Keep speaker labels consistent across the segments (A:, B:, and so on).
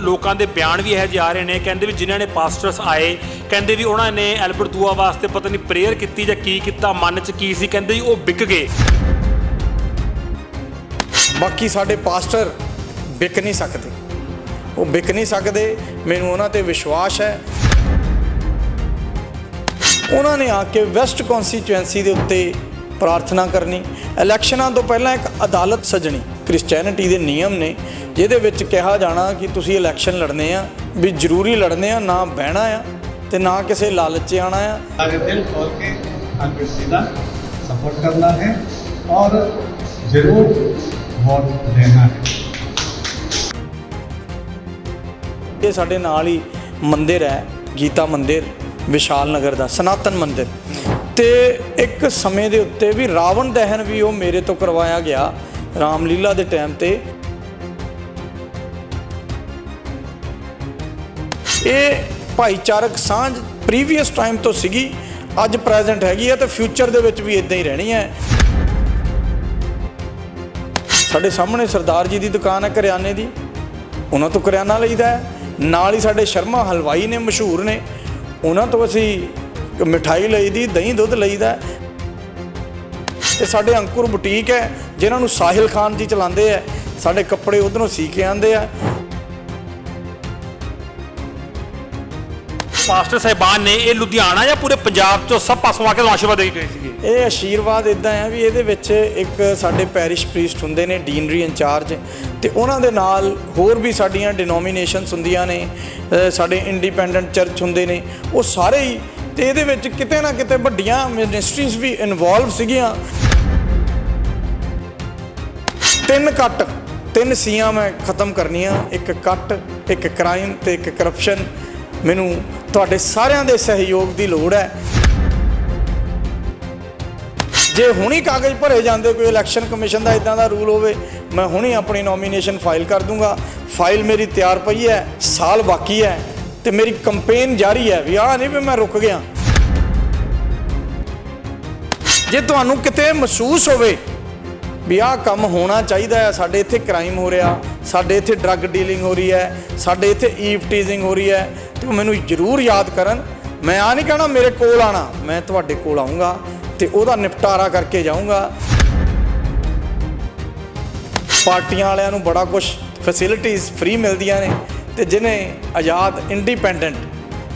A: ਲੋਕਾਂ ਦੇ ਬਿਆਨ ਵੀ ਇਹੋ ਜਿਹੇ ਆ ਰਹੇ ਨੇ, ਕਹਿੰਦੇ ਵੀ ਜਿਨ੍ਹਾਂ ਨੇ ਪਾਸਟਰਸ ਆਏ, ਕਹਿੰਦੇ ਵੀ ਉਹਨਾਂ ਨੇ ਐਲਬਰਟ ਦੂਆ ਵਾਸਤੇ ਪਤਾ ਨਹੀਂ ਪ੍ਰੇਅਰ ਕੀਤੀ ਜਾਂ ਕੀ ਕੀਤਾ, ਮਨ 'ਚ ਕੀ ਸੀ, ਕਹਿੰਦੇ ਜੀ ਉਹ ਵਿਕ ਗਏ।
B: ਬਾਕੀ ਸਾਡੇ ਪਾਸਟਰ ਵਿਕ ਨਹੀਂ ਸਕਦੇ। ਉਹ ਵਿਕ ਨਹੀਂ ਸਕਦੇ, ਮੈਨੂੰ ਉਹਨਾਂ ਤੇ ਵਿਸ਼ਵਾਸ ਹੈ। ਉਹਨਾਂ ਨੇ ਆ ਕੇ ਵੈਸਟ ਕਨਸਟੀਚੁਐਂਸੀ ਦੇ ਉੱਤੇ ਪ੍ਰਾਰਥਨਾ ਕਰਨੀ ਇਲੈਕਸ਼ਨਾਂ ਤੋਂ ਪਹਿਲਾਂ ਇੱਕ ਅਦਾਲਤ ਸਜਣੀ। ਕ੍ਰਿਸਚੀਅਨਿਟੀ ਦੇ ਨਿਯਮ ਨੇ ਜਿਹਦੇ ਵਿੱਚ ਕਿਹਾ ਜਾਣਾ ਕਿ ਤੁਸੀਂ ਇਲੈਕਸ਼ਨ ਲੜਨੇ ਆ ਵੀ ਜ਼ਰੂਰੀ ਲੜਨੇ ਆ ਨਾ ਬਹਿਣਾ ਆ ਤੇ ਨਾ ਕਿਸੇ ਲਾਲਚ 'ਚ ਆਣਾ ਆ ਇਹ ਸਾਡੇ ਨਾਲ ਹੀ ਮੰਦਿਰ ਹੈ ਗੀਤਾ ਮੰਦਿਰ ਵਿਸ਼ਾਲ ਨਗਰ ਦਾ ਸਨਾਤਨ ਮੰਦਿਰ। ਤੇ ਇੱਕ ਸਮੇਂ ਦੇ ਉੱਤੇ ਵੀ ਰਾਵਣ ਦਹਨ ਵੀ ਉਹ ਮੇਰੇ ਤੋਂ ਕਰਵਾਇਆ ਗਿਆ। ਰਾਮਲੀਲਾ ਦੇ ਟਾਈਮ ਤੇ। ਇਹ ਭਾਈਚਾਰਕ ਸਾਂਝ ਪ੍ਰੀਵੀਅਸ ਟਾਈਮ ਤੋਂ ਸੀਗੀ, ਅੱਜ ਪ੍ਰੈਜ਼ੈਂਟ ਹੈਗੀ ਹੈ ਤੇ ਫਿਊਚਰ ਦੇ ਵਿੱਚ ਵੀ ਇਦਾਂ ਹੀ ਰਹਿਣੀ ਹੈ। ਸਾਡੇ ਸਾਹਮਣੇ ਸਰਦਾਰ ਜੀ ਦੀ ਦੁਕਾਨ ਹੈ ਕਰਿਆਨੇ ਦੀ। ਉਹਨਾਂ ਤੋਂ ਕਰਿਆਨਾ ਲਈਦਾ ਹੈ। ਨਾਲ ਹੀ ਸਾਡੇ ਸ਼ਰਮਾ ਹਲਵਾਈ ਨੇ ਮਸ਼ਹੂਰ ਨੇ। ਉਹਨਾਂ ਤੋਂ ਅਸੀਂ ਮਿਠਾਈ ਲਈਦੀ ਦਹੀਂ ਦੁੱਧ ਲਈਦਾ ਹੈ। ਤੇ ਸਾਡੇ ਅੰਕੁਰ ਬੁਟੀਕ ਹੈ। ਜਿਨ੍ਹਾਂ ਨੂੰ ਸਾਹਿਲ ਖਾਨ ਜੀ ਚਲਾਉਂਦੇ ਆ ਸਾਡੇ ਕੱਪੜੇ ਉਧਰੋਂ ਸੀ ਕੇ ਆਂਦੇ ਆ।
A: ਪਾਸਟਰ ਸਾਹਿਬਾਨ ਨੇ ਇਹ ਲੁਧਿਆਣਾ ਜਾਂ ਪੂਰੇ ਪੰਜਾਬ 'ਚੋਂ ਸਭ ਪਾਸੋਂ ਆ ਕੇ ਆਸ਼ੀਰਵਾਦ ਦੇ ਗਏ ਸੀਗੇ?
B: ਇਹ ਆਸ਼ੀਰਵਾਦ ਇਦਾਂ ਹੈ ਵੀ ਇਹਦੇ ਵਿੱਚ ਇੱਕ ਸਾਡੇ ਪੈਰਿਸ਼ ਪ੍ਰੀਸਟ ਹੁੰਦੇ ਨੇ ਡੀਨਰੀ ਇੰਚਾਰਜ ਤੇ ਉਹਨਾਂ ਦੇ ਨਾਲ ਹੋਰ ਵੀ ਸਾਡੀਆਂ ਡਿਨੋਮੀਨੇਸ਼ਨਸ ਹੁੰਦੀਆਂ ਨੇ ਸਾਡੇ ਇੰਡੀਪੈਂਡੈਂਟ ਚਰਚ ਹੁੰਦੇ ਨੇ ਉਹ ਸਾਰੇ ਹੀ ਤੇ ਇਹਦੇ ਵਿੱਚ ਕਿਤੇ ਨਾ ਕਿਤੇ ਵੱਡੀਆਂ ਮਿਨਿਸਟਰੀਜ਼ ਵੀ ਇਨਵੋਲਵ ਸੀਗੀਆਂ। ਤਿੰਨ ਕੱਟ, ਤਿੰਨ ਸੀਆਂ ਮੈਂ ਖਤਮ ਕਰਨੀਆਂ, ਇੱਕ ਕੱਟ, ਇੱਕ ਕ੍ਰਾਈਮ ਤੇ ਇੱਕ ਕਰਪਸ਼ਨ ਮੈਨੂੰ ਤੁਹਾਡੇ ਸਾਰਿਆਂ ਦੇ ਸਹਿਯੋਗ ਦੀ ਲੋੜ ਹੈ। ਜੇ ਹੁਣੀ ਕਾਗਜ਼ ਭਰੇ ਜਾਂਦੇ, ਕੋਈ ਇਲੈਕਸ਼ਨ ਕਮਿਸ਼ਨ ਦਾ ਇਦਾਂ ਦਾ ਰੂਲ ਹੋਵੇ, ਮੈਂ ਹੁਣੀ ਆਪਣੀ ਨੋਮੀਨੇਸ਼ਨ ਫਾਈਲ ਕਰ ਦੂੰਗਾ। ਫਾਈਲ ਮੇਰੀ ਤਿਆਰ ਪਈ ਹੈ, ਸਾਲ ਬਾਕੀ ਹੈ, ਤੇ ਮੇਰੀ ਕੰਪੇਨ ਜਾਰੀ ਹੈ ਵੀ ਆਹ ਨਹੀਂ ਵੀ ਮੈਂ ਰੁਕ ਗਿਆ। ਜੇ ਤੁਹਾਨੂੰ ਕਿਤੇ ਮਹਿਸੂਸ ਹੋਵੇ ਵੀ ਆਹ ਕੰਮ ਹੋਣਾ ਚਾਹੀਦਾ ਹੈ। ਸਾਡੇ ਇੱਥੇ ਕ੍ਰਾਈਮ ਹੋ ਰਿਹਾ। ਸਾਡੇ ਇੱਥੇ ਡਰੱਗ ਡੀਲਿੰਗ ਹੋ ਰਹੀ ਹੈ। ਸਾਡੇ ਇੱਥੇ ਈਵ ਟੀਜ਼ਿੰਗ ਹੋ ਰਹੀ ਹੈ। ਤੇ ਉਹ ਮੈਨੂੰ ਜ਼ਰੂਰ ਯਾਦ ਕਰਨ। ਮੈਂ ਆ ਨਹੀਂ ਕਹਣਾ ਮੇਰੇ ਕੋਲ ਆਣਾ ਮੈਂ ਤੁਹਾਡੇ ਕੋਲ ਆਉਂਗਾ ਤੇ ਉਹਦਾ ਨਿਪਟਾਰਾ ਕਰਕੇ ਜਾਊਂਗਾ। ਪਾਰਟੀਆਂ ਵਾਲਿਆਂ ਨੂੰ ਬੜਾ ਕੁਝ ਫੈਸਿਲਿਟੀਆਂ ਫ੍ਰੀ ਮਿਲਦੀਆਂ ਨੇ ਤੇ ਜਿਹਨੇ ਆਜ਼ਾਦ ਇੰਡੀਪੈਂਡੈਂਟ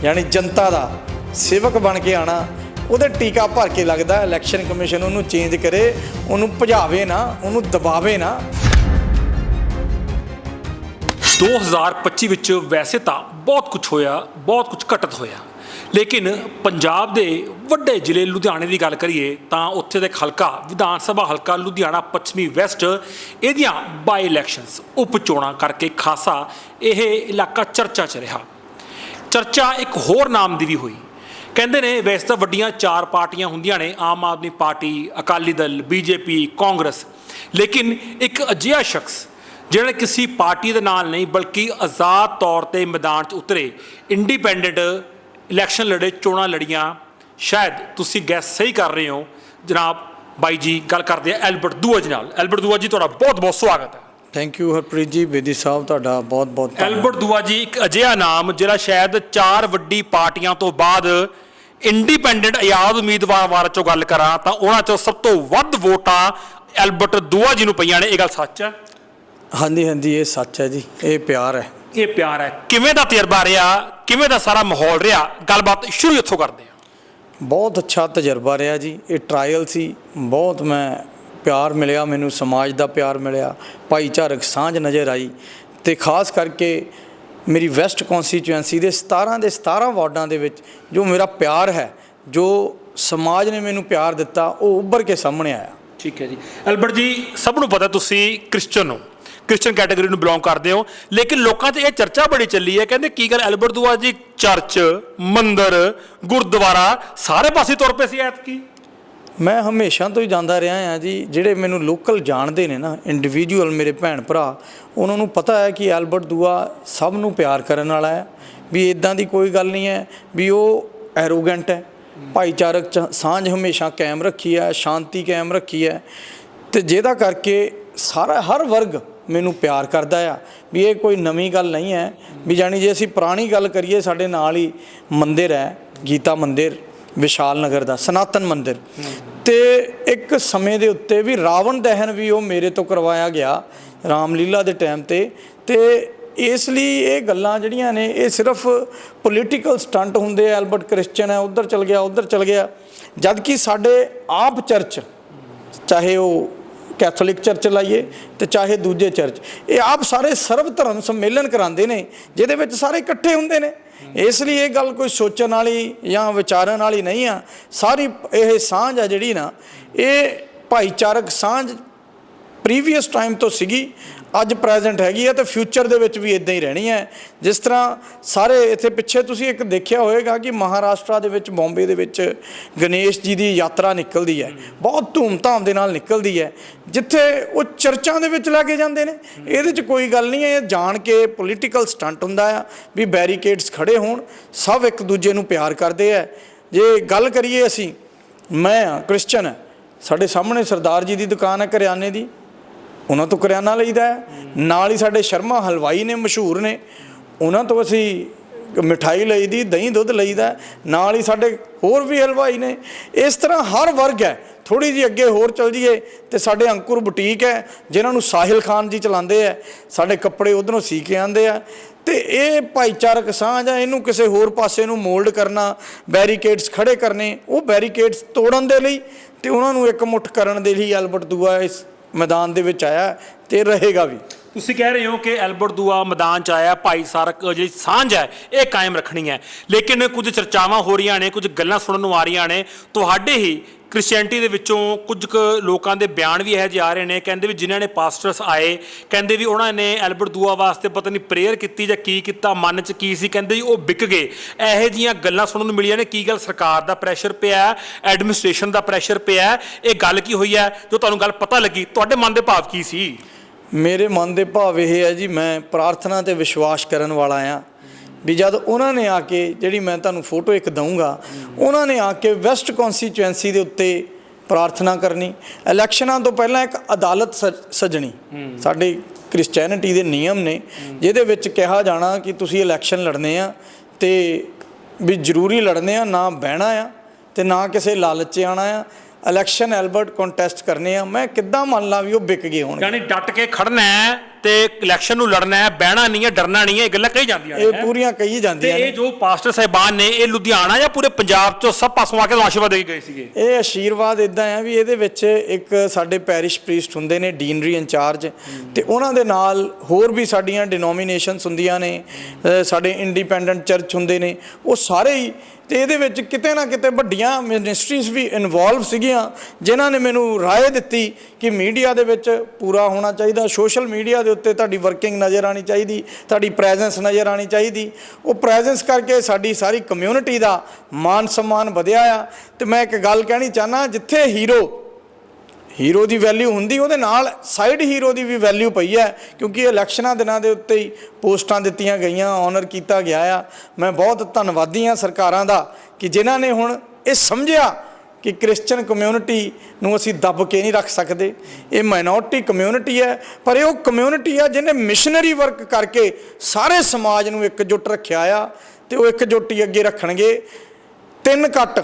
B: ਯਾਨੀ ਜਨਤਾ ਦਾ ਸੇਵਕ ਬਣ ਕੇ ਆਣਾ ਉਹਦੇ ਟੀਕਾ ਭਰ ਕੇ ਲੱਗਦਾ ਇਲੈਕਸ਼ਨ ਕਮਿਸ਼ਨ ਉਹਨੂੰ ਚੇਂਜ ਕਰੇ, ਉਹਨੂੰ ਭਜਾਵੇ ਨਾ, ਉਹਨੂੰ ਦਬਾਵੇ ਨਾ।
A: 2025 ਵਿੱਚ ਵੈਸੇ ਤਾਂ ਬਹੁਤ ਕੁਝ ਹੋਇਆ, ਬਹੁਤ ਕੁਝ ਘਟਤ ਹੋਇਆ। ਲੇਕਿਨ ਪੰਜਾਬ ਦੇ ਵੱਡੇ ਜ਼ਿਲ੍ਹੇ ਲੁਧਿਆਣੇ ਦੀ ਗੱਲ ਕਰੀਏ, ਤਾਂ ਉੱਥੇ ਦਾ ਇੱਕ ਹਲਕਾ, ਵਿਧਾਨ ਸਭਾ ਹਲਕਾ ਲੁਧਿਆਣਾ, ਪੱਛਮੀ, ਵੈਸਟ, ਇਹਦੀਆਂ ਬਾਈ ਇਲੈਕਸ਼ਨਸ ਉਪ ਚੋਣਾਂ ਕਰਕੇ ਖਾਸਾ ਇਹ ਇਲਾਕਾ ਚਰਚਾ 'ਚ ਰਿਹਾ। ਚਰਚਾ ਇੱਕ ਹੋਰ ਨਾਮ ਦੀ ਵੀ ਹੋਈ। ਕਹਿੰਦੇ ਨੇ, ਵੈਸੇ ਤਾਂ ਵੱਡੀਆਂ ਚਾਰ ਪਾਰਟੀਆਂ ਹੁੰਦੀਆਂ ਨੇ, ਆਮ ਆਦਮੀ ਪਾਰਟੀ, ਅਕਾਲੀ ਦਲ, ਬੀਜੇਪੀ, ਕਾਂਗਰਸ। ਲੇਕਿਨ ਇੱਕ ਅਜਿਹਾ ਸ਼ਖਸ, ਜਿਹੜਾ ਕਿਸੇ ਪਾਰਟੀ ਦੇ ਨਾਲ ਨਹੀਂ, ਬਲਕਿ ਆਜ਼ਾਦ ਤੌਰ ਤੇ ਮੈਦਾਨ 'ਚ ਉਤਰੇ, ਇੰਡੀਪੈਂਡੈਂਟ ਇਲੈਕਸ਼ਨ ਲੜੇ, ਚੋਣਾਂ ਲੜੀਆਂ, ਸ਼ਾਇਦ ਤੁਸੀਂ ਗੈਸ ਸਹੀ ਕਰ ਰਹੇ ਹੋ। ਜਨਾਬ ਬਾਈ ਜੀ, ਗੱਲ ਕਰਦੇ ਆ ਐਲਬਰਟ ਦੂਆ ਜੀ ਨਾਲ। ਐਲਬਰਟ ਦੂਆ ਜੀ, ਤੁਹਾਡਾ ਬਹੁਤ ਬਹੁਤ ਸਵਾਗਤ ਹੈ।
B: ਥੈਂਕ ਯੂ ਹਰਪ੍ਰੀਤ ਜੀ ਬੇਦੀ ਸਾਹਿਬ ਤੁਹਾਡਾ ਬਹੁਤ ਬਹੁਤ
A: ਐਲਬਰਟ ਦੂਆ ਜੀ ਇੱਕ ਅਜਿਹਾ ਨਾਮ ਜਿਹੜਾ ਸ਼ਾਇਦ ਚਾਰ ਵੱਡੀ ਪਾਰਟੀਆਂ ਤੋਂ ਬਾਅਦ ਇੰਡੀਪੈਂਡੈਂਟ ਆਜ਼ਾਦ ਉਮੀਦਵਾਰ ਬਾਰੇ ਚੋਂ ਗੱਲ ਕਰਾਂ ਤਾਂ ਉਹਨਾਂ ਚੋਂ ਸਭ ਤੋਂ ਵੱਧ ਵੋਟਾਂ ਐਲਬਰਟ ਦੂਆ ਜੀ ਨੂੰ ਪਈਆਂ ਨੇ ਇਹ ਗੱਲ ਸੱਚ ਹੈ?
B: ਹਾਂਜੀ ਹਾਂਜੀ ਇਹ ਸੱਚ ਹੈ ਜੀ ਇਹ ਪਿਆਰ ਹੈ।
A: ਇਹ ਪਿਆਰ ਹੈ। ਕਿਵੇਂ ਦਾ ਤਜਰਬਾ ਰਿਹਾ ਕਿਵੇਂ ਦਾ ਸਾਰਾ ਮਾਹੌਲ ਰਿਹਾ ਗੱਲਬਾਤ ਸ਼ੁਰੂ ਇੱਥੋਂ ਕਰਦੇ ਹਾਂ।
B: ਬਹੁਤ ਅੱਛਾ ਤਜਰਬਾ ਰਿਹਾ ਜੀ ਇਹ ਟਰਾਇਲ ਸੀ ਬਹੁਤ ਮੈਂ ਪਿਆਰ ਮਿਲਿਆ, ਮੈਨੂੰ ਸਮਾਜ ਦਾ ਪਿਆਰ ਮਿਲਿਆ, ਭਾਈਚਾਰਕ ਸਾਂਝ ਨਜ਼ਰ ਆਈ ਤੇ ਖਾਸ ਕਰਕੇ ਮੇਰੀ ਵੈਸਟ ਕਨਸਟੀਚੁਐਂਸੀ ਦੇ 17 ਦੇ 17 ਵਾਰਡਾਂ ਦੇ ਵਿੱਚ ਜੋ ਮੇਰਾ ਪਿਆਰ ਹੈ, ਜੋ ਸਮਾਜ ਨੇ ਮੈਨੂੰ ਪਿਆਰ ਦਿੱਤਾ, ਉਹ ਉੱਭਰ ਕੇ ਸਾਹਮਣੇ ਆਇਆ।
A: ਠੀਕ ਹੈ ਜੀ। ਐਲਬਰਟ ਜੀ, ਸਭ ਨੂੰ ਪਤਾ ਤੁਸੀਂ ਕ੍ਰਿਸਚੀਅਨ ਹੋ। ਕ੍ਰਿਸਚੀਅਨ ਕੈਟਾਗਰੀ ਨੂੰ ਬਿਲੋਂਗ ਕਰਦੇ ਹੋ, ਲੇਕਿਨ ਲੋਕਾਂ 'ਚ ਇਹ ਚਰਚਾ ਬੜੀ ਚੱਲੀ ਹੈ, ਕਹਿੰਦੇ ਕੀ ਗੱਲ ਐਲਬਰਟ ਦੂਆ ਜੀ, ਚਰਚ, ਮੰਦਰ, ਗੁਰਦੁਆਰਾ, ਸਾਰੇ ਪਾਸੇ ਤੁਰ ਪਏ ਸੀ ਐਤਕੀ।
B: ਮੈਂ ਹਮੇਸ਼ਾ ਤੋਂ ਹੀ ਜਾਂਦਾ ਰਿਹਾ ਹਾਂ ਜੀ, ਜਿਹੜੇ ਮੈਨੂੰ ਲੋਕਲ ਜਾਣਦੇ ਨੇ ਨਾ ਇੰਡੀਵਿਜੂਅਲ ਮੇਰੇ ਭੈਣ ਭਰਾ, ਉਹਨਾਂ ਨੂੰ ਪਤਾ ਹੈ ਕਿ ਐਲਬਰਟ ਦੂਆ ਸਭ ਨੂੰ ਪਿਆਰ ਕਰਨ ਵਾਲਾ ਹੈ, ਵੀ ਇਦਾਂ ਦੀ ਕੋਈ ਗੱਲ ਨਹੀਂ ਹੈ, ਵੀ ਉਹ ਐਰੋਗੈਂਟ ਹੈ, ਭਾਈਚਾਰਕ ਚ- ਸਾਂਝ ਹਮੇਸ਼ਾ ਕਾਇਮ ਰੱਖੀ ਹੈ, ਸ਼ਾਂਤੀ ਕਾਇਮ ਰੱਖੀ ਹੈ, ਤੇ ਜਿਹਦਾ ਕਰਕੇ ਸਾਰਾ, ਹਰ ਵਰਗ ਮੈਨੂੰ ਪਿਆਰ ਕਰਦਾ ਆ, ਵੀ ਇਹ ਕੋਈ ਨਵੀਂ ਗੱਲ ਨਹੀਂ ਹੈ, ਵੀ ਜਾਣੀ ਜੇ ਅਸੀਂ ਪੁਰਾਣੀ ਗੱਲ ਕਰੀਏ, ਸਾਡੇ ਨਾਲ ਹੀ ਮੰਦਿਰ ਹੈ, ਗੀਤਾ ਮੰਦਿਰ ਵਿਸ਼ਾਲ ਨਗਰ ਦਾ, ਸਨਾਤਨ ਮੰਦਿਰ। ਤੇ ਇੱਕ ਸਮੇਂ ਦੇ ਉੱਤੇ ਵੀ ਰਾਵਣ ਦਹਨ ਵੀ ਉਹ ਮੇਰੇ ਤੋਂ ਕਰਵਾਇਆ ਗਿਆ, ਰਾਮਲੀਲਾ ਦੇ ਟਾਈਮ ਤੇ। ਤੇ ਇਸ ਲਈ ਇਹ ਗੱਲਾਂ ਜਿਹੜੀਆਂ ਨੇ, ਇਹ ਸਿਰਫ ਪੋਲੀਟੀਕਲ ਸਟੰਟ ਹੁੰਦੇ ਆ ਐਲਬਰਟ ਕ੍ਰਿਸਚਨ ਹੈ, ਉਧਰ ਚਲ ਗਿਆ, ਉਧਰ ਚਲ ਗਿਆ। ਜਦ ਕਿ ਸਾਡੇ ਆਪ ਚਰਚ, ਚਾਹੇ ਉਹ ਕੈਥੋਲਿਕ ਚਰਚ ਲਾਈਏ ਤੇ ਚਾਹੇ ਦੂਜੇ ਚਰਚ, ਇਹ ਆਪ ਸਾਰੇ ਸਰਵ ਧਰਮ ਸੰਮੇਲਨ ਕਰਾਉਂਦੇ ਨੇ, ਜਿਹਦੇ ਵਿੱਚ ਸਾਰੇ ਇਕੱਠੇ ਹੁੰਦੇ ਨੇ। ਇਸ ਲਈ ਇਹ ਗੱਲ ਕੋਈ ਸੋਚਣ ਵਾਲੀ ਜਾਂ ਵਿਚਾਰਨ ਵਾਲੀ ਨਹੀਂ ਆ। ਸਾਰੀ ਇਹ ਸਾਂਝ ਆ ਜਿਹੜੀ ਨਾ, ਇਹ ਭਾਈਚਾਰਕ ਸਾਂਝ ਪ੍ਰੀਵੀਅਸ ਟਾਈਮ ਤੋਂ ਸੀਗੀ। ਅੱਜ ਪ੍ਰੈਜ਼ੈਂਟ ਹੈਗੀ ਹੈ ਤੇ ਫਿਊਚਰ ਦੇ ਵਿੱਚ ਵੀ ਇਦਾਂ ਹੀ ਰਹਿਣੀ ਹੈ। ਜਿਸ ਤਰ੍ਹਾਂ ਸਾਰੇ ਇੱਥੇ ਪਿੱਛੇ ਤੁਸੀਂ ਇੱਕ ਦੇਖਿਆ ਹੋਵੇਗਾ ਕਿ ਮਹਾਰਾਸ਼ਟਰ ਦੇ ਵਿੱਚ, ਬੰਬੇ ਦੇ ਵਿੱਚ ਗਣੇਸ਼ ਜੀ ਦੀ ਯਾਤਰਾ ਨਿਕਲਦੀ ਹੈ। ਬਹੁਤ ਧੂਮਧਾਮ ਦੇ ਨਾਲ ਨਿਕਲਦੀ ਹੈ। ਜਿੱਥੇ ਉਹ ਚਰਚਾਂ ਦੇ ਵਿੱਚ ਲੈ ਕੇ ਜਾਂਦੇ ਨੇ। ਇਹਦੇ 'ਚ ਕੋਈ ਗੱਲ ਨਹੀਂ ਹੈ, ਇਹ ਜਾਣ ਕੇ ਪੋਲੀਟੀਕਲ ਸਟੰਟ ਹੁੰਦਾ ਆ ਵੀ ਬੈਰੀਕੇਡਸ ਖੜੇ ਹੋਣ, ਸਭ ਇੱਕ ਦੂਜੇ ਨੂੰ ਪਿਆਰ ਕਰਦੇ ਆ ਜੇ ਗੱਲ ਕਰੀਏ ਅਸੀਂ, ਮੈਂ ਆ ਕ੍ਰਿਸਚਨ ਸਾਡੇ ਸਾਹਮਣੇ ਸਰਦਾਰ ਜੀ ਦੀ ਦੁਕਾਨ ਹੈ, ਕਰਿਆਨੇ ਦੀ। ਉਹਨਾਂ ਤੋਂ ਕਰਿਆਨਾ ਲਈਦਾ ਹੈ। ਨਾਲ ਹੀ ਸਾਡੇ ਸ਼ਰਮਾ ਹਲਵਾਈ ਨੇ ਮਸ਼ਹੂਰ ਨੇ। ਉਹਨਾਂ ਤੋਂ ਅਸੀਂ ਮਿਠਾਈ ਲਈਦੀ, ਦਹੀਂ ਦੁੱਧ ਲਈਦਾ ਹੈ। ਨਾਲ ਹੀ ਸਾਡੇ ਹੋਰ ਵੀ ਹਲਵਾਈ ਨੇ। ਇਸ ਤਰ੍ਹਾਂ ਹਰ ਵਰਗ ਹੈ। ਥੋੜੀ ਜਿਹੀ ਅੱਗੇ ਹੋਰ ਚਲ ਜੀਏ ਤੇ ਸਾਡੇ ਅੰਕੁਰ ਬੁਟੀਕ ਹੈ, ਜਿਨ੍ਹਾਂ ਨੂੰ ਸਾਹਿਲ ਖਾਨ ਜੀ ਚਲਾਉਂਦੇ ਆ ਸਾਡੇ ਕੱਪੜੇ ਉਧਰੋਂ ਸੀ ਕੇ ਆਉਂਦੇ ਆ। ਤੇ ਇਹ ਭਾਈਚਾਰਕ ਸਾਂਝ ਆ ਇਹਨੂੰ ਕਿਸੇ ਹੋਰ ਪਾਸੇ ਨੂੰ ਮੋਲਡ ਕਰਨਾ, ਬੈਰੀਕੇਡਸ ਖੜੇ ਕਰਨੇ, ਉਹ ਬੈਰੀਕੇਡਸ ਤੋੜਨ ਦੇ ਲਈ ਤੇ ਉਹਨਾਂ ਨੂੰ ਇੱਕ ਮੁੱਠ ਕਰਨ ਦੇ ਲਈ ਐਲਬਰਟ ਦੂਆ ਇਸ ਮੈਦਾਨ ਦੇ ਵਿੱਚ ਆਇਆ ਤੇ ਰਹੇਗਾ ਵੀ।
A: ਤੁਸੀਂ ਕਹਿ ਰਹੇ ਹੋ ਕਿ ਐਲਬਰਟ ਦੂਆ ਮੈਦਾਨ ਚ ਆਇਆ ਭਾਈਚਾਰਕ ਜਿਹੜੀ ਸਾਂਝ ਹੈ, ਇਹ ਕਾਇਮ ਰੱਖਣੀ ਹੈ। ਲੇਕਿਨ ਕੁਝ ਚਰਚਾਵਾਂ ਹੋ ਰਹੀਆਂ ਨੇ, ਕੁਝ ਗੱਲਾਂ ਸੁਣਨ ਨੂੰ ਆ ਰਹੀਆਂ ਨੇ। ਤੁਹਾਡੇ ਹੀ ਕ੍ਰਿਸਚੀਅਨਟੀ ਦੇ ਵਿੱਚੋਂ ਕੁਝ ਕੁ ਲੋਕਾਂ ਦੇ ਬਿਆਨ ਵੀ ਇਹੋ ਜਿਹੇ ਆ ਰਹੇ ਨੇ। ਕਹਿੰਦੇ ਵੀ ਜਿਨ੍ਹਾਂ ਨੇ ਪਾਸਟਰਸ ਆਏ, ਕਹਿੰਦੇ ਵੀ ਉਹਨਾਂ ਨੇ ਐਲਬਰਟ ਦੂਆ ਵਾਸਤੇ ਪਤਾ ਨਹੀਂ ਪ੍ਰੇਅਰ ਕੀਤੀ ਜਾਂ ਕੀ ਕੀਤਾ, ਮਨ 'ਚ ਕੀ ਸੀ, ਕਹਿੰਦੇ ਜੀ ਉਹ ਵਿਕ ਗਏ। ਇਹੋ ਜਿਹੀਆਂ ਗੱਲਾਂ ਸੁਣਨ ਨੂੰ ਮਿਲੀਆਂ ਨੇ। ਕੀ ਗੱਲ ਸਰਕਾਰ ਦਾ ਪ੍ਰੈਸ਼ਰ ਪਿਆ ਐਡਮਿਨਿਸਟ੍ਰੇਸ਼ਨ ਦਾ ਪ੍ਰੈਸ਼ਰ ਪਿਆ ਇਹ ਗੱਲ ਕੀ ਹੋਈ ਹੈ? ਜੋ ਤੁਹਾਨੂੰ ਗੱਲ ਪਤਾ ਲੱਗੀ, ਤੁਹਾਡੇ ਮਨ ਦੇ ਭਾਵ ਕੀ ਸੀ?
B: ਮੇਰੇ ਮਨ ਦੇ ਭਾਵ ਇਹ ਹੈ ਜੀ, ਮੈਂ ਪ੍ਰਾਰਥਨਾ ਤੇ ਵਿਸ਼ਵਾਸ ਕਰਨ ਵਾਲਾ ਆ ਵੀ ਜਦ ਉਹਨਾਂ ਨੇ ਆ ਕੇ ਜਿਹੜੀ ਮੈਂ ਤੁਹਾਨੂੰ ਫੋਟੋ ਇੱਕ ਦਊਂਗਾ ਉਹਨਾਂ ਨੇ ਆ ਕੇ ਵੈਸਟ ਕਨਸਟੀਚੁਐਂਸੀ ਦੇ ਉੱਤੇ ਪ੍ਰਾਰਥਨਾ ਕਰਨੀ। ਇਲੈਕਸ਼ਨਾਂ ਤੋਂ ਪਹਿਲਾਂ ਇੱਕ ਅਦਾਲਤ ਸਜ- ਸਜਣੀ। ਸਾਡੇ ਕ੍ਰਿਸਚੀਅਨਿਟੀ ਦੇ ਨਿਯਮ ਨੇ ਜਿਹਦੇ ਵਿੱਚ ਕਿਹਾ ਜਾਣਾ ਕਿ ਤੁਸੀਂ ਇਲੈਕਸ਼ਨ ਲੜਨੇ ਆ ਤੇ ਵੀ ਜ਼ਰੂਰੀ ਲੜਨੇ ਆ ਨਾ ਬਹਿਣਾ ਆ ਤੇ ਨਾ ਕਿਸੇ ਲਾਲਚ ਆਣਾ ਆ। ਇਲੈਕਸ਼ਨ ਐਲਬਰਟ ਕੰਟੈਸਟ ਕਰਨੇ ਆ। ਮੈਂ ਕਿੱਦਾਂ ਮੰਨ ਲਾਂ ਵੀ ਉਹ ਵਿਕ ਗਏ ਹੋਣਗੇ।
A: ਯਾਨੀ ਡਟ ਕੇ ਖੜਨਾ ਹੈ ਤੇ ਇਲੈਕਸ਼ਨ ਨੂੰ ਲੜਨਾ ਹੈ ਬਹਿਣਾ ਨਹੀਂ ਹੈ ਡਰਨਾ ਨਹੀਂ ਹੈ ਇਹ ਗੱਲਾਂ ਕਹੀ ਜਾਂਦੀਆਂ ਨੇ।
B: ਇਹ
A: ਹੈਂ।
B: ਪੂਰੀਆਂ ਕਹੀ
A: ਤੇ
B: ਜਾਂਦੀਆਂ
A: ਇਹ
B: ਨੇ।
A: ਜੋ ਪਾਸਟਰ ਸਾਹਿਬਾਨ ਨੇ ਇਹ ਲੁਧਿਆਣਾ ਜਾਂ ਪੂਰੇ ਪੰਜਾਬ ਚੋਂ ਸਭ ਪਾਸੋਂ ਆ ਕੇ ਆਸ਼ੀਰਵਾਦ ਦੇ ਕੇ ਗਏ ਸੀਗੇ?
B: ਇਹ ਆਸ਼ੀਰਵਾਦ ਇਦਾਂ ਆ ਵੀ ਇਹਦੇ ਵਿੱਚ ਇੱਕ ਸਾਡੇ ਪੈਰਿਸ਼ ਪ੍ਰੀਸਟ ਹੁੰਦੇ ਨੇ ਡੀਨਰੀ ਇੰਚਾਰਜ ਤੇ ਉਹਨਾਂ ਦੇ ਨਾਲ ਹੋਰ ਵੀ ਸਾਡੀਆਂ ਡਿਨੋਮੀਨੇਸ਼ਨਸ ਹੁੰਦੀਆਂ ਨੇ ਅ, ਸਾਡੇ ਇੰਡੀਪੈਂਡੈਂਟ ਚਰਚ ਹੁੰਦੇ ਨੇ ਉਹ ਸਾਰੇ ਹੀ ਤੇ ਇਹਦੇ ਵਿੱਚ ਕਿਤੇ ਨਾ ਕਿਤੇ ਵੱਡੀਆਂ ਮਿਨਿਸਟਰੀਜ਼ ਵੀ ਇਨਵੋਲਵ ਸੀਗੀਆਂ ਜਿਨ੍ਹਾਂ ਨੇ ਮੈਨੂੰ ਰਾਏ ਦਿੱਤੀ ਕਿ ਮੀਡੀਆ ਦੇ ਵਿੱਚ ਪੂਰਾ ਹੋਣਾ ਚਾਹੀਦਾ ਸੋਸ਼ਲ ਮੀਡੀਆ ਦੇ ਉੱਤੇ ਤੁਹਾਡੀ ਵਰਕਿੰਗ ਨਜ਼ਰ ਆਣੀ ਚਾਹੀਦੀ, ਤੁਹਾਡੀ ਪ੍ਰੈਜ਼ੈਂਸ ਨਜ਼ਰ ਆਣੀ ਚਾਹੀਦੀ। ਉਹ ਪ੍ਰੈਜ਼ੈਂਸ ਕਰਕੇ ਸਾਡੀ ਸਾਰੀ ਕਮਿਊਨਿਟੀ ਦਾ ਮਾਨ ਸਨਮਾਨ ਵਧਿਆ ਆ। ਤੇ ਮੈਂ ਇੱਕ ਗੱਲ ਕਹਿਣੀ ਚਾਹਨਾ, ਜਿੱਥੇ ਹੀਰੋ ਹੀਰੋ ਦੀ ਵੈਲਿਊ ਹੁੰਦੀ, ਉਹਦੇ ਨਾਲ ਸਾਈਡ ਹੀਰੋ ਦੀ ਵੀ ਵੈਲਿਊ ਪਈ ਹੈ, ਕਿਉਂਕਿ ਇਲੈਕਸ਼ਨਾਂ ਦਿਨਾਂ ਦੇ ਉੱਤੇ ਹੀ ਪੋਸਟਾਂ ਦਿੱਤੀਆਂ ਗਈਆਂ ਆਨਰ ਕੀਤਾ ਗਿਆ ਆ। ਮੈਂ ਬਹੁਤ ਧੰਨਵਾਦੀ ਹਾਂ ਸਰਕਾਰਾਂ ਦਾ ਕਿ ਜਿਨ੍ਹਾਂ ਨੇ ਹੁਣ ਇਹ ਸਮਝਿਆ ਕਿ ਕ੍ਰਿਸਚੀਅਨ ਕਮਿਊਨਿਟੀ ਨੂੰ ਅਸੀਂ ਦੱਬ ਕੇ ਨਹੀਂ ਰੱਖ ਸਕਦੇ। ਇਹ ਮਾਈਨੋਰਟੀ ਕਮਿਊਨਿਟੀ ਹੈ, ਪਰ ਇਹ ਉਹ ਕਮਿਊਨਿਟੀ ਆ ਜਿਹਨੇ ਮਿਸ਼ਨਰੀ ਵਰਕ ਕਰਕੇ ਸਾਰੇ ਸਮਾਜ ਨੂੰ ਇਕਜੁੱਟ ਰੱਖਿਆ ਆ ਤੇ ਉਹ ਇਕਜੁੱਟੀ ਅੱਗੇ ਰੱਖਣਗੇ। ਤਿੰਨ ਕੱਟ,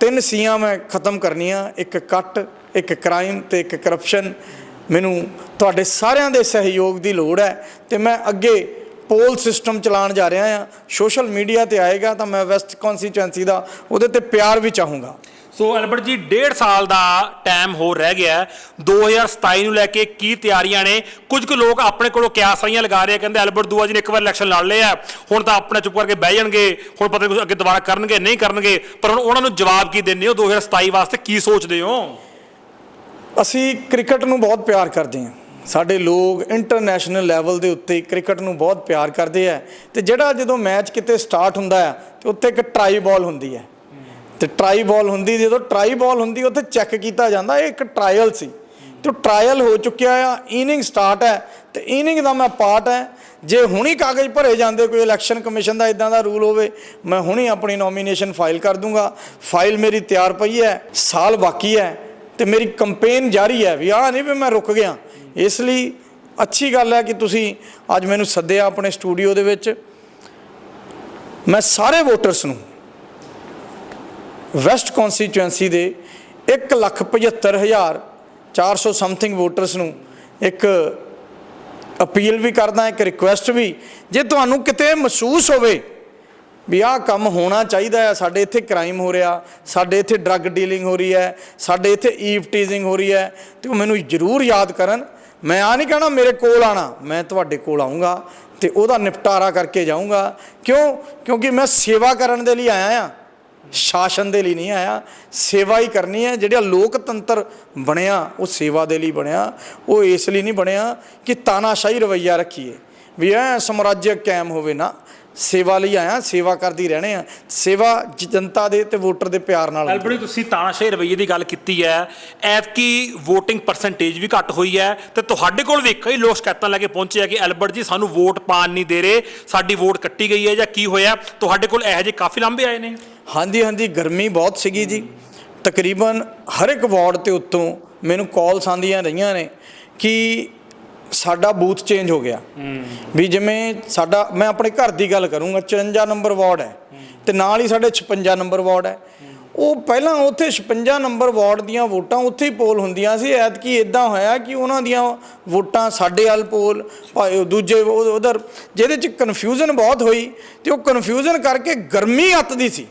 B: ਤਿੰਨ ਸੀਆਂ ਮੈਂ ਖਤਮ ਕਰਨੀਆਂ, ਇੱਕ ਕੱਟ, ਇੱਕ ਕ੍ਰਾਈਮ ਤੇ ਇੱਕ ਕਰਪਸ਼ਨ ਮੈਨੂੰ ਤੁਹਾਡੇ ਸਾਰਿਆਂ ਦੇ ਸਹਿਯੋਗ ਦੀ ਲੋੜ ਹੈ ਤੇ ਮੈਂ ਅੱਗੇ ਪੋਲ ਸਿਸਟਮ ਚਲਾਉਣ ਜਾ ਰਿਹਾ ਹਾਂ ਸੋਸ਼ਲ ਮੀਡੀਆ ਤੇ ਆਏਗਾ ਤਾਂ ਮੈਂ ਵੈਸਟ ਕਨਸਟੀਚੁਐਂਸੀ ਦਾ ਉਹਦੇ ਤੇ ਪਿਆਰ ਵੀ ਚਾਹੂੰਗਾ।
A: ਸੋ ਐਲਬਰਟ ਜੀ, ਡੇਢ ਸਾਲ ਦਾ ਟਾਈਮ ਹੋਰ ਰਹਿ ਗਿਆ ਹੈ। 2027 ਨੂੰ ਲੈ ਕੇ ਕੀ ਤਿਆਰੀਆਂ ਨੇ? ਕੁਝ ਕੁ ਲੋਕ ਆਪਣੇ ਕੋਲੋਂ ਕਿਆਸਾਈਆਂ ਲਗਾ ਰਹੇ ਆ, ਕਹਿੰਦੇ ਐਲਬਰਟ ਦੂਆ ਜੀ ਨੇ ਇੱਕ ਵਾਰ ਇਲੈਕਸ਼ਨ ਲੜ ਲਿਆ ਹੁਣ ਤਾਂ ਆਪਣੇ ਚੁੱਪ ਕਰਕੇ ਬਹਿ ਜਾਣਗੇ। ਹੁਣ ਪਤਾ ਨਹੀਂ ਕੁਛ ਅੱਗੇ ਦੁਬਾਰਾ ਕਰਨਗੇ, ਨਹੀਂ ਕਰਨਗੇ। ਪਰ ਹੁਣ ਉਹਨਾਂ ਨੂੰ ਜਵਾਬ ਕੀ ਦਿੰਦੇ ਹੋ 2027 ਵਾਸਤੇ? ਕੀ ਸੋਚਦੇ ਹੋ?
B: ਅਸੀਂ ਕ੍ਰਿਕਟ ਨੂੰ ਬਹੁਤ ਪਿਆਰ ਕਰਦੇ ਹਾਂ। ਸਾਡੇ ਲੋਕ ਇੰਟਰਨੈਸ਼ਨਲ ਲੈਵਲ ਦੇ ਉੱਤੇ ਕ੍ਰਿਕਟ ਨੂੰ ਬਹੁਤ ਪਿਆਰ ਕਰਦੇ ਆ। ਤੇ ਜਿਹੜਾ ਜਦੋਂ ਮੈਚ ਕਿਤੇ ਸਟਾਰਟ ਹੁੰਦਾ ਹੈ, ਤੇ ਉੱਥੇ ਇੱਕ ਟਰਾਈ ਬਾਲ ਹੁੰਦੀ ਹੈ। ਤੇ ਟਰਾਈ ਬਾਲ ਹੁੰਦੀ, ਜਦੋਂ ਟਰਾਈ ਬਾਲ ਹੁੰਦੀ, ਉੱਥੇ ਚੈੱਕ ਕੀਤਾ ਜਾਂਦਾ, ਇਹ ਇੱਕ ਟਰਾਇਲ ਸੀ। ਤੇ ਟਰਾਇਲ ਹੋ ਚੁੱਕਿਆ ਆ ਇਨਿੰਗ ਸਟਾਰਟ ਹੈ, ਤੇ ਇਨਿੰਗ ਦਾ ਮੈਂ ਪਾਰਟ ਹੈ। ਜੇ ਹੁਣੀ ਕਾਗਜ਼ ਭਰੇ ਜਾਂਦੇ, ਕੋਈ ਇਲੈਕਸ਼ਨ ਕਮਿਸ਼ਨ ਦਾ ਇਦਾਂ ਦਾ ਰੂਲ ਹੋਵੇ, ਮੈਂ ਹੁਣੀ ਆਪਣੀ ਨੋਮੀਨੇਸ਼ਨ ਫਾਈਲ ਕਰ ਦੂੰਗਾ। ਫਾਈਲ ਮੇਰੀ ਤਿਆਰ ਪਈ ਹੈ, ਸਾਲ ਬਾਕੀ ਹੈ, ਤੇ ਮੇਰੀ ਕੰਪੇਨ ਜਾਰੀ ਹੈ ਵੀ ਆਹ ਨਹੀਂ ਵੀ ਮੈਂ ਰੁਕ ਗਿਆ। ਇਸ ਲਈ ਅੱਛੀ ਗੱਲ ਹੈ ਕਿ ਤੁਸੀਂ ਅੱਜ ਮੈਨੂੰ ਸੱਦਿਆ ਆਪਣੇ ਸਟੂਡੀਓ ਦੇ ਵਿੱਚ। ਮੈਂ ਸਾਰੇ ਵੋਟਰਸ ਨੂੰ ਵੈਸਟ ਕਨਸਟੀਚੁਐਂਸੀ ਦੇ 175400 ਸਮਥਿੰਗ ਵੋਟਰਸ ਨੂੰ ਇੱਕ ਅਪੀਲ ਵੀ ਕਰਦਾ, ਇੱਕ ਰਿਕੁਐਸਟ ਵੀ, ਜੇ ਤੁਹਾਨੂੰ ਕਿਤੇ ਮਹਿਸੂਸ ਹੋਵੇ ਵੀ ਆਹ ਕੰਮ ਹੋਣਾ ਚਾਹੀਦਾ ਹੈ, ਸਾਡੇ ਇੱਥੇ ਕ੍ਰਾਈਮ ਹੋ ਰਿਹਾ, ਸਾਡੇ ਇੱਥੇ ਡਰੱਗ ਡੀਲਿੰਗ ਹੋ ਰਹੀ ਹੈ, ਸਾਡੇ ਇੱਥੇ ਈਵ ਟੀਜ਼ਿੰਗ ਹੋ ਰਹੀ ਹੈ, ਤੇ ਉਹ ਮੈਨੂੰ ਜ਼ਰੂਰ ਯਾਦ ਕਰਨ। ਮੈਂ ਆ ਨਹੀਂ ਕਹਿਣਾ ਮੇਰੇ ਕੋਲ ਆਣਾ ਮੈਂ ਤੁਹਾਡੇ ਕੋਲ ਆਉਂਗਾ ਤੇ ਉਹਦਾ ਨਿਪਟਾਰਾ ਕਰਕੇ ਜਾਊਂਗਾ। ਕਿਉਂ? ਕਿਉਂਕਿ ਮੈਂ ਸੇਵਾ ਕਰਨ ਦੇ ਲਈ ਆਇਆ ਆ ਸ਼ਾਸਨ ਦੇ ਲਈ ਨਹੀਂ ਆਇਆ, ਸੇਵਾ ਹੀ ਕਰਨੀ ਹੈ ਜਿਹੜਾ ਲੋਕਤੰਤਰ ਬਣਿਆ, ਉਹ ਸੇਵਾ ਦੇ ਲਈ ਬਣਿਆ, ਉਹ ਇਸ ਲਈ ਨਹੀਂ ਬਣਿਆ ਕਿ ਤਾਨਾਸ਼ਾਹੀ ਰਵਈਆ ਰੱਖੀਏ। ਵੀ ਐ ਸਮਰਾਜ ਕਾਇਮ ਹੋਵੇ ਨਾ ਸੇਵਾ ਲਈ ਆਇਆ ਸੇਵਾ ਕਰਦੀ ਰਹਿਣੇ ਆ। ਸੇਵਾ ਜਨਤਾ ਦੇ ਤੇ ਵੋਟਰ ਦੇ ਪਿਆਰ ਨਾਲ ਹੈ।
A: ਐਲਬਰਟ ਤੁਸੀਂ ਤਾਨਾਸ਼ਾਹੀ ਰਵਈਏ ਦੀ ਗੱਲ ਕੀਤੀ ਹੈ। ਐਤਕੀ VOTING ਪਰਸੈਂਟੇਜ ਵੀ ਘੱਟ ਹੋਈ ਹੈ। ਤੇ ਤੁਹਾਡੇ ਕੋਲ ਵੀ ਕਈ ਲੋਕ ਸ਼ਿਕਾਇਤਾਂ ਲੈ ਕੇ ਪਹੁੰਚੇ ਆ ਕਿ ਐਲਬਰਟ ਜੀ ਸਾਨੂੰ ਵੋਟ ਪਾਣ ਨਹੀਂ ਦੇ ਰਹੇ। ਸਾਡੀ ਵੋਟ ਕੱਟੀ ਗਈ ਹੈ ਜਾਂ ਕੀ ਹੋਇਆ? ਤੁਹਾਡੇ ਕੋਲ ਇਹੋ ਜਿਹੇ ਕਾਫੀ ਲਾਂਭੇ ਆਏ ਨੇ।
B: ਹਾਂਜੀ ਹਾਂਜੀ ਗਰਮੀ ਬਹੁਤ ਸੀਗੀ ਜੀ। ਤਕਰੀਬਨ ਹਰ ਇੱਕ ਵਾਰਡ ਤੇ ਉੱਤੋਂ ਮੈਨੂੰ ਕਾਲਸ ਆਉਂਦੀਆਂ ਰਹੀਆਂ ਨੇ ਕਿ ਸਾਡਾ ਬੂਥ ਚੇਂਜ ਹੋ ਗਿਆ। ਵੀ ਜਿਵੇਂ ਸਾਡਾ ਮੈਂ ਆਪਣੇ ਘਰ ਦੀ ਗੱਲ ਕਰੂੰਗਾ 54 ਨੰਬਰ ਵਾਰਡ ਹੈ ਤੇ ਨਾਲ ਹੀ ਸਾਡੇ 56 ਨੰਬਰ ਵਾਰਡ ਹੈ। ਉਹ ਪਹਿਲਾਂ ਉੱਥੇ 56 ਨੰਬਰ ਵਾਰਡ ਦੀਆਂ ਵੋਟਾਂ ਉੱਥੇ ਹੀ ਪੋਲ ਹੁੰਦੀਆਂ ਸੀ ਐਤਕੀ ਇਦਾਂ ਹੋਇਆ ਕਿ ਉਹਨਾਂ ਦੀਆਂ ਵੋਟਾਂ ਸਾਡੇ ਵੱਲ ਪੋਲ ਭਾਵੇਂ ਉਹ ਦੂਜੇ ਉਧਰ ਜਿਹਦੇ ਚ ਕਨਫਿਊਜ਼ਨ ਬਹੁਤ ਹੋਈ ਤੇ ਉਹ ਕਨਫਿਊਜ਼ਨ ਕਰਕੇ ਗਰਮੀ ਅੱਤਦੀ ਸੀ।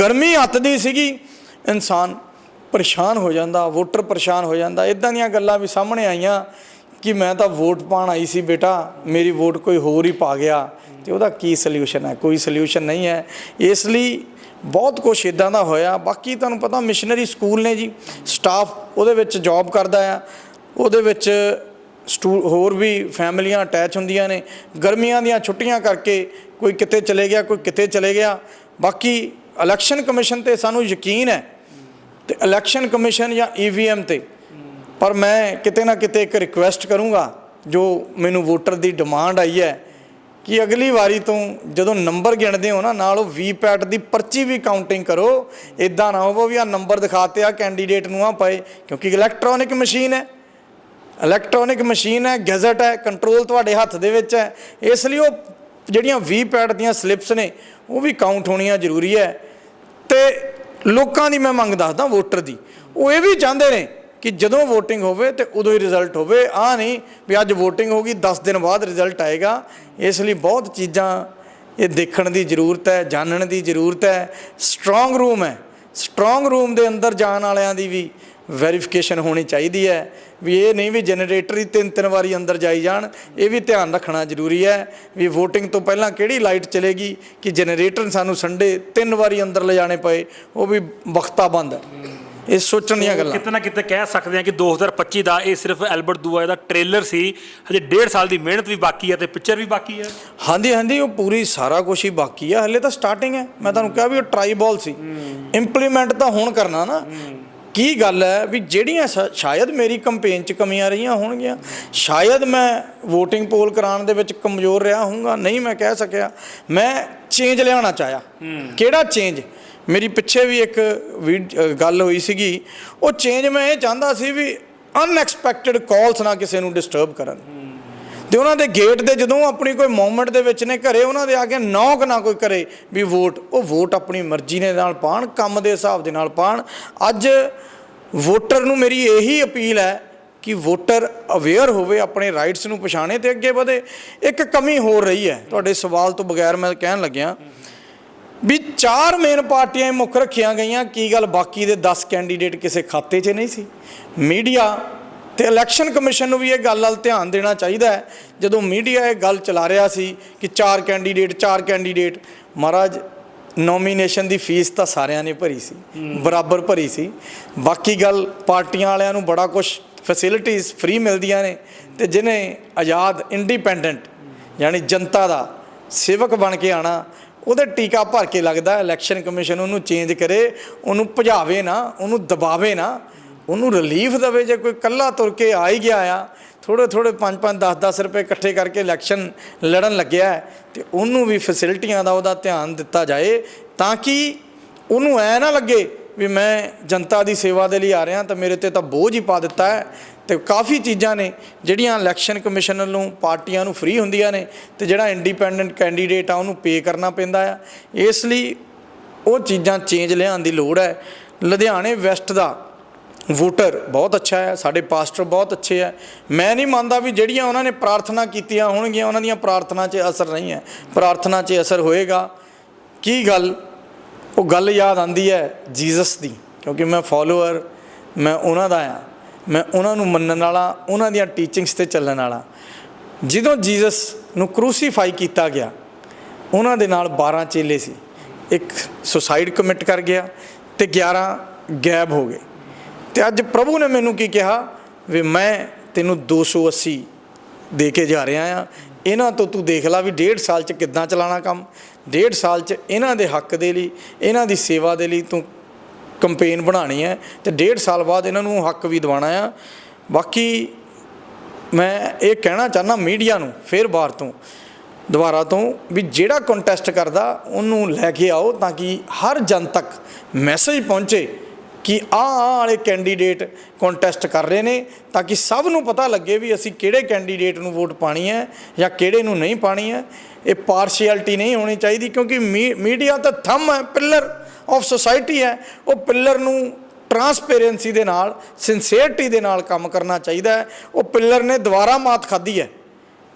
B: ਗਰਮੀ ਅੱਤਦੀ ਸੀਗੀ ਇਨਸਾਨ ਪਰੇਸ਼ਾਨ ਹੋ ਜਾਂਦਾ ਵੋਟਰ ਪਰੇਸ਼ਾਨ ਹੋ ਜਾਂਦਾ। ਇਦਾਂ ਦੀਆਂ ਗੱਲਾਂ ਵੀ ਸਾਹਮਣੇ ਆਈਆਂ ਕਿ ਮੈਂ ਤਾਂ ਵੋਟ ਪਾਣ ਆਈ ਸੀ ਬੇਟਾ, ਮੇਰੀ ਵੋਟ ਕੋਈ ਹੋਰ ਹੀ ਪਾ ਗਿਆ ਤੇ ਉਹਦਾ ਕੀ ਸੋਲੂਸ਼ਨ ਹੈ? ਕੋਈ ਸੋਲੂਸ਼ਨ ਨਹੀਂ ਹੈ। ਇਸ ਲਈ ਬਹੁਤ ਕੁਝ ਇਦਾਂ ਦਾ ਹੋਇਆ। ਬਾਕੀ ਤੁਹਾਨੂੰ ਪਤਾ ਮਿਸ਼ਨਰੀ ਸਕੂਲ ਨੇ ਜੀ ਸਟਾਫ ਉਹਦੇ ਵਿੱਚ ਜੌਬ ਕਰਦਾ ਆ। ਉਹਦੇ ਵਿੱਚ ਸਟੂ ਹੋਰ ਵੀ ਫੈਮਲੀਆਂ ਅਟੈਚ ਹੁੰਦੀਆਂ ਨੇ। ਗਰਮੀਆਂ ਦੀਆਂ ਛੁੱਟੀਆਂ ਕਰਕੇ ਕੋਈ ਕਿਤੇ ਚਲੇ ਗਿਆ, ਕੋਈ ਕਿਤੇ ਚਲੇ ਗਿਆ। ਬਾਕੀ ਇਲੈਕਸ਼ਨ ਕਮਿਸ਼ਨ ਤੇ ਸਾਨੂੰ ਯਕੀਨ ਹੈ। ਤੇ ਇਲੈਕਸ਼ਨ ਕਮਿਸ਼ਨ ਜਾਂ ਈਵੀਐਮ ਤੇ ਪਰ ਮੈਂ ਕਿਤੇ ਨਾ ਕਿਤੇ ਇੱਕ ਰਿਕੁਐਸਟ ਕਰੂੰਗਾ, ਜੋ ਮੈਨੂੰ ਵੋਟਰ ਦੀ ਡਿਮਾਂਡ ਆਈ ਹੈ, ਕਿ ਅਗਲੀ ਵਾਰੀ ਤੋਂ ਜਦੋਂ ਨੰਬਰ ਗਿਣਦੇ ਹੋ ਨਾ, ਨਾਲ ਉਹ ਵੀਪੈਟ ਦੀ ਪਰਚੀ ਵੀ ਕਾਊਂਟਿੰਗ ਕਰੋ ਇਦਾਂ ਨਾ ਹੋਵੋ ਵੀ ਆ ਨੰਬਰ ਦਿਖਾਤੇ ਆ ਕੈਂਡੀਡੇਟ ਨੂੰ ਆ ਪਏ, ਕਿਉਂਕਿ ਇਲੈਕਟ੍ਰੋਨਿਕ ਮਸ਼ੀਨ ਹੈ। ਇਲੈਕਟ੍ਰੋਨਿਕ ਮਸ਼ੀਨ ਹੈ ਗੈਜ਼ਟ ਹੈ ਕੰਟਰੋਲ ਤੁਹਾਡੇ ਹੱਥ ਦੇ ਵਿੱਚ ਹੈ। ਇਸ ਲਈ ਉਹ ਜਿਹੜੀਆਂ ਵੀਪੈਟ ਦੀਆਂ ਸਲਿੱਪਸ ਨੇ, ਉਹ ਵੀ ਕਾਊਂਟ ਹੋਣੀਆਂ ਜ਼ਰੂਰੀ ਹੈ। ਤੇ ਲੋਕਾਂ ਦੀ ਮੈਂ ਮੰਗ ਦੱਸਦਾ ਵੋਟਰ ਦੀ। ਉਹ ਇਹ ਵੀ ਚਾਹੁੰਦੇ ਨੇ ਕਿ ਜਦੋਂ ਵੋਟਿੰਗ ਹੋਵੇ ਤੇ ਉਦੋਂ ਹੀ ਰਿਜ਼ਲਟ ਹੋਵੇ। ਆ ਨਹੀਂ ਵੀ ਅੱਜ VOTING ਹੋਗੀ 10 ਦਿਨ ਬਾਅਦ ਰਿਜ਼ਲਟ ਆਏਗਾ। ਇਸ ਲਈ ਬਹੁਤ ਚੀਜ਼ਾਂ ਇਹ ਦੇਖਣ ਦੀ ਜ਼ਰੂਰਤ ਹੈ, ਜਾਣਨ ਦੀ ਜ਼ਰੂਰਤ ਹੈ। ਸਟਰੋਂਗ ਰੂਮ ਹੈ। ਸਟਰੋਂਗ ਰੂਮ ਦੇ ਅੰਦਰ ਜਾਣ ਵਾਲਿਆਂ ਦੀ ਵੀ ਵੈਰੀਫਿਕੇਸ਼ਨ ਹੋਣੀ ਚਾਹੀਦੀ ਹੈ ਵੀ ਇਹ ਨਹੀਂ ਵੀ ਜਨਰੇਟਰ ਹੀ ਤਿੰਨ ਤਿੰਨ ਵਾਰੀ ਅੰਦਰ ਜਾਈ ਜਾਣ। ਇਹ ਵੀ ਧਿਆਨ ਰੱਖਣਾ ਜ਼ਰੂਰੀ ਹੈ ਵੀ VOTING ਤੋਂ ਪਹਿਲਾਂ ਕਿਹੜੀ ਲਾਈਟ ਚਲੇਗੀ ਕਿ ਜਨਰੇਟਰ ਸਾਨੂੰ ਸੰਡੇ ਤਿੰਨ ਵਾਰੀ ਅੰਦਰ ਲਿਜਾਣੇ ਪਏ, ਉਹ ਵੀ ਵਕਤਾ ਬੰਦ ਹੈ। ਇਹ ਸੋਚਣ ਦੀਆਂ ਗੱਲਾਂ।
A: ਕਿਤੇ ਨਾ ਕਿਤੇ ਕਹਿ ਸਕਦੇ ਹਾਂ ਕਿ 2025 ਦਾ ਇਹ ਸਿਰਫ ਐਲਬਰਟ ਦੂਆ ਦਾ ਟ੍ਰੇਲਰ ਸੀ। ਹਜੇ ਡੇਢ ਸਾਲ ਦੀ ਮਿਹਨਤ ਵੀ ਬਾਕੀ ਹੈ ਤੇ ਪਿਕਚਰ ਵੀ ਬਾਕੀ ਹੈ।
B: ਹਾਂਜੀ ਹਾਂਜੀ ਉਹ ਪੂਰੀ ਸਾਰਾ ਕੁਝ ਹੀ ਬਾਕੀ ਆ। ਹਲੇ ਤਾਂ ਸਟਾਰਟਿੰਗ ਹੈ। ਮੈਂ ਤੁਹਾਨੂੰ ਕਿਹਾ ਵੀ ਉਹ ਟਰਾਈ ਬਾਲ ਸੀ। ਇੰਪਲੀਮੈਂਟ ਤਾਂ ਹੁਣ ਕਰਨਾ ਨਾ। ਕੀ ਗੱਲ ਹੈ ਵੀ ਜਿਹੜੀਆਂ ਸ਼ਾਇਦ ਮੇਰੀ ਕੰਪੇਨ 'ਚ ਕਮੀਆਂ ਰਹੀਆਂ ਹੋਣਗੀਆਂ। ਸ਼ਾਇਦ ਮੈਂ VOTING ਪੋਲ ਕਰਾਉਣ ਦੇ ਵਿੱਚ ਕਮਜ਼ੋਰ ਰਿਹਾ ਹੋਊਗਾ। ਨਹੀਂ ਮੈਂ ਕਹਿ ਸਕਿਆ। ਮੈਂ ਚੇਂਜ ਲਿਆਉਣਾ ਚਾਹਿਆ। ਕਿਹੜਾ ਚੇਂਜ ਮੇਰੀ ਪਿੱਛੇ ਵੀ ਇੱਕ ਵੀਡ- ਗੱਲ ਹੋਈ ਸੀਗੀ। ਉਹ ਚੇਂਜ ਮੈਂ ਇਹ ਚਾਹੁੰਦਾ ਸੀ ਵੀ ਅਨਐਕਸਪੈਕਟਿਡ ਕਾਲਸ ਨਾ ਕਿਸੇ ਨੂੰ ਡਿਸਟਰਬ ਕਰਨ। ਤੇ ਉਹਨਾਂ ਦੇ ਗੇਟ ਦੇ ਜਦੋਂ ਆਪਣੀ ਕੋਈ ਮੂਵਮੈਂਟ ਦੇ ਵਿੱਚ ਨੇ ਘਰੇ, ਉਹਨਾਂ ਦੇ ਆ ਕੇ ਨੌਕ ਨਾ ਕੋਈ ਕਰੇ ਵੀ ਵੋਟ ਉਹ ਵੋਟ ਆਪਣੀ ਮਰਜ਼ੀ ਦੇ ਨਾਲ ਪਾਣ, ਕੰਮ ਦੇ ਹਿਸਾਬ ਦੇ ਨਾਲ ਪਾਣ। ਅੱਜ ਵੋਟਰ ਨੂੰ ਮੇਰੀ ਇਹੀ ਅਪੀਲ ਹੈ ਕਿ ਵੋਟਰ ਅਵੇਅਰ ਹੋਵੇ, ਆਪਣੇ ਰਾਈਟਸ ਨੂੰ ਪਛਾਣੇ ਤੇ ਅੱਗੇ ਵਧੇ। ਇੱਕ ਕਮੀ ਹੋ ਰਹੀ ਹੈ। ਤੁਹਾਡੇ ਸਵਾਲ ਤੋਂ ਬਗੈਰ ਮੈਂ ਕਹਿਣ ਲੱਗਿਆ ਵੀ ਚਾਰ ਮੇਨ ਪਾਰਟੀਆਂ ਹੀ ਮੁੱਖ ਰੱਖੀਆਂ ਗਈਆਂ ਕੀ ਗੱਲ ਬਾਕੀ ਦੇ 10 ਕੈਂਡੀਡੇਟ ਕਿਸੇ ਖਾਤੇ 'ਚ ਨਹੀਂ ਸੀ? ਮੀਡੀਆ ਤੇ ਇਲੈਕਸ਼ਨ ਕਮਿਸ਼ਨ ਨੂੰ ਵੀ ਇਹ ਗੱਲ ਵੱਲ ਧਿਆਨ ਦੇਣਾ ਚਾਹੀਦਾ ਹੈ। ਜਦੋਂ ਮੀਡੀਆ ਇਹ ਗੱਲ ਚਲਾ ਰਿਹਾ ਸੀ ਕਿ ਚਾਰ ਕੈਂਡੀਡੇਟ ਚਾਰ ਕੈਂਡੀਡੇਟ ਮਹਾਰਾਜ ਨੋਮੀਨੇਸ਼ਨ ਦੀ ਫੀਸ ਤਾਂ ਸਾਰਿਆਂ ਨੇ ਭਰੀ ਸੀ ਬਰਾਬਰ ਭਰੀ ਸੀ। ਬਾਕੀ ਗੱਲ ਪਾਰਟੀਆਂ ਵਾਲਿਆਂ ਨੂੰ ਬੜਾ ਕੁਝ ਫੈਸਿਲਿਟੀਆਂ ਫ੍ਰੀ ਮਿਲਦੀਆਂ ਨੇ ਤੇ ਜਿਹਨੇ ਆਜ਼ਾਦ ਇੰਡੀਪੈਂਡੈਂਟ ਯਾਨੀ ਜਨਤਾ ਦਾ ਸੇਵਕ ਬਣ ਕੇ ਆਣਾ ਉਹਦੇ ਟੀਕਾ ਭਰ ਕੇ ਲੱਗਦਾ ਇਲੈਕਸ਼ਨ ਕਮਿਸ਼ਨ ਉਹਨੂੰ ਚੇਂਜ ਕਰੇ ਉਹਨੂੰ ਭਜਾਵੇ ਨਾ ਉਹਨੂੰ ਦਬਾਵੇ ਨਾ ਉਹਨੂੰ ਰਿਲੀਫ ਦੇਵੇ ਜੇ ਕੋਈ ਕੱਲਾ ਤੁਰ ਕੇ ਆ ਹੀ ਗਿਆ ਆ। ਥੋੜੇ ਥੋੜੇ 5 5 10 10 ਰੁਪਏ ਇਕੱਠੇ ਕਰਕੇ ਇਲੈਕਸ਼ਨ ਲੜਨ ਲੱਗਿਆ ਹੈ, ਤੇ ਉਹਨੂੰ ਵੀ ਫੈਸਿਲਿਟੀਆਂ ਦਾ ਉਹਦਾ ਧਿਆਨ ਦਿੱਤਾ ਜਾਏ ਤਾਂ ਕਿ ਉਹਨੂੰ ਐ ਨਾ ਲੱਗੇ ਵੀ ਮੈਂ ਜਨਤਾ ਦੀ ਸੇਵਾ ਦੇ ਲਈ ਆ ਰਿਹਾ ਤਾਂ ਮੇਰੇ ਤੇ ਤਾਂ ਬੋਝ ਹੀ ਪਾ ਦਿੱਤਾ ਹੈ। ਤੇ ਕਾਫੀ ਚੀਜ਼ਾਂ ਨੇ ਜਿਹੜੀਆਂ ਇਲੈਕਸ਼ਨ ਕਮਿਸ਼ਨ ਵੱਲੋਂ ਪਾਰਟੀਆਂ ਨੂੰ ਫ੍ਰੀ ਹੁੰਦੀਆਂ ਨੇ ਤੇ ਜਿਹੜਾ ਇੰਡੀਪੈਂਡੈਂਟ ਕੈਂਡੀਡੇਟ ਆ, ਉਹਨੂੰ ਪੇ ਕਰਨਾ ਪੈਂਦਾ ਆ। ਇਸ ਲਈ ਉਹ ਚੀਜ਼ਾਂ ਚੇਂਜ ਲਿਆਉਣ ਦੀ ਲੋੜ ਹੈ। ਲੁਧਿਆਣੇ ਵੈਸਟ ਦਾ ਵੋਟਰ ਬਹੁਤ ਅੱਛਾ ਹੈ, ਸਾਡੇ ਪਾਸਟਰ ਬਹੁਤ ਅੱਛੇ ਹੈ। ਮੈਂ ਨਹੀਂ ਮੰਨਦਾ ਵੀ ਜਿਹੜੀਆਂ ਉਹਨਾਂ ਨੇ ਪ੍ਰਾਰਥਨਾ ਕੀਤੀਆਂ ਹੋਣਗੀਆਂ, ਉਹਨਾਂ ਦੀਆਂ ਪ੍ਰਾਰਥਨਾ 'ਚ ਅਸਰ ਨਹੀਂ ਹੈ। ਪ੍ਰਾਰਥਨਾ 'ਚ ਅਸਰ ਹੋਏਗਾ। ਕੀ ਗੱਲ? ਉਹ ਗੱਲ ਯਾਦ ਆਂਦੀ ਹੈ ਜੀਸਸ ਦੀ, ਕਿਉਂਕਿ ਮੈਂ ਫਾਲੋਅਰ ਮੈਂ ਉਹਨਾਂ ਦਾ ਆ। ਮੈਂ ਉਹਨਾਂ ਨੂੰ ਮੰਨਣ ਵਾਲਾ, ਉਹਨਾਂ ਦੀਆਂ ਟੀਚਿੰਗਸ ਤੇ ਚੱਲਣ ਵਾਲਾ। ਜਦੋਂ ਜੀਸਸ ਨੂੰ ਕ੍ਰੂਸੀਫਾਈ ਕੀਤਾ ਗਿਆ, ਉਹਨਾਂ ਦੇ ਨਾਲ 12 ਚੇਲੇ ਸੀ। ਇੱਕ ਸੁਸਾਈਡ ਕਮਿਟ ਕਰ ਗਿਆ ਤੇ 11 ਗਾਇਬ ਹੋ ਗਏ। ਤੇ ਅੱਜ ਪ੍ਰਭੂ ਨੇ ਮੈਨੂੰ ਕੀ ਕਿਹਾ? ਵੀ ਮੈਂ ਤੈਨੂੰ 280 ਦੇ ਕੇ ਜਾ ਰਿਹਾ ਆ ਇਹਨਾਂ ਤੋਂ ਤੂੰ ਦੇਖ ਲੈ ਵੀ ਡੇਢ ਸਾਲ ਚ ਕਿੱਦਾਂ ਚਲਾਣਾ ਕੰਮ, ਡੇਢ ਸਾਲ ਚ ਇਹਨਾਂ ਦੇ ਹੱਕ ਦੇ ਲਈ, ਇਹਨਾਂ ਦੀ ਸੇਵਾ ਦੇ ਲਈ ਤੂੰ ਕੰਪੇਨ ਬਣਾਣੀ ਹੈ ਤੇ ਡੇਢ ਸਾਲ ਬਾਅਦ ਇਹਨਾਂ ਨੂੰ ਹੱਕ ਵੀ ਦਿਵਾਣਾ ਆ। ਬਾਕੀ ਮੈਂ ਇਹ ਕਹਿਣਾ ਚਾਹਨਾ ਮੀਡੀਆ ਨੂੰ ਫੇਰ ਬਾਹਰ ਤੋਂ, ਦੁਬਾਰਾ ਤੋਂ ਵੀ ਜਿਹੜਾ ਕੰਟੈਸਟ ਕਰਦਾ ਉਹਨੂੰ ਲੈ ਕੇ ਆਓ ਤਾਂ ਕਿ ਹਰ ਜਨ ਤੱਕ ਮੈਸੇਜ ਪਹੁੰਚੇ ਕਿ ਆ ਆ ਵਾਲੇ ਕੈਂਡੀਡੇਟ ਕੰਟੈਸਟ ਕਰ ਰਹੇ ਨੇ ਤਾਂ ਕਿ ਸਭ ਨੂੰ ਪਤਾ ਲੱਗੇ ਵੀ ਅਸੀਂ ਕਿਹੜੇ ਕੈਂਡੀਡੇਟ ਨੂੰ ਵੋਟ ਪਾਣੀ ਹੈ ਜਾਂ ਕਿਹੜੇ ਨੂੰ ਨਹੀਂ ਪਾਣੀ ਹੈ। ਇਹ ਪਾਰਸ਼ੀਅਲਟੀ ਨਹੀਂ ਹੋਣੀ ਚਾਹੀਦੀ ਕਿਉਂਕਿ ਮੀਡੀਆ ਤਾਂ ਥੰਮ ਹੈ ਪਿੱਲਰ ਆਫ ਸੋਸਾਇਟੀ ਹੈ, ਉਹ ਪਿਲਰ ਨੂੰ ਟਰਾਂਸਪੇਰੈਂਸੀ ਦੇ ਨਾਲ ਸਿੰਸੀਅਰਟੀ ਦੇ ਨਾਲ ਕੰਮ ਕਰਨਾ ਚਾਹੀਦਾ ਹੈ। ਉਹ ਪਿਲਰ ਨੇ ਦੁਬਾਰਾ ਮਾਤ ਖਾਧੀ ਹੈ,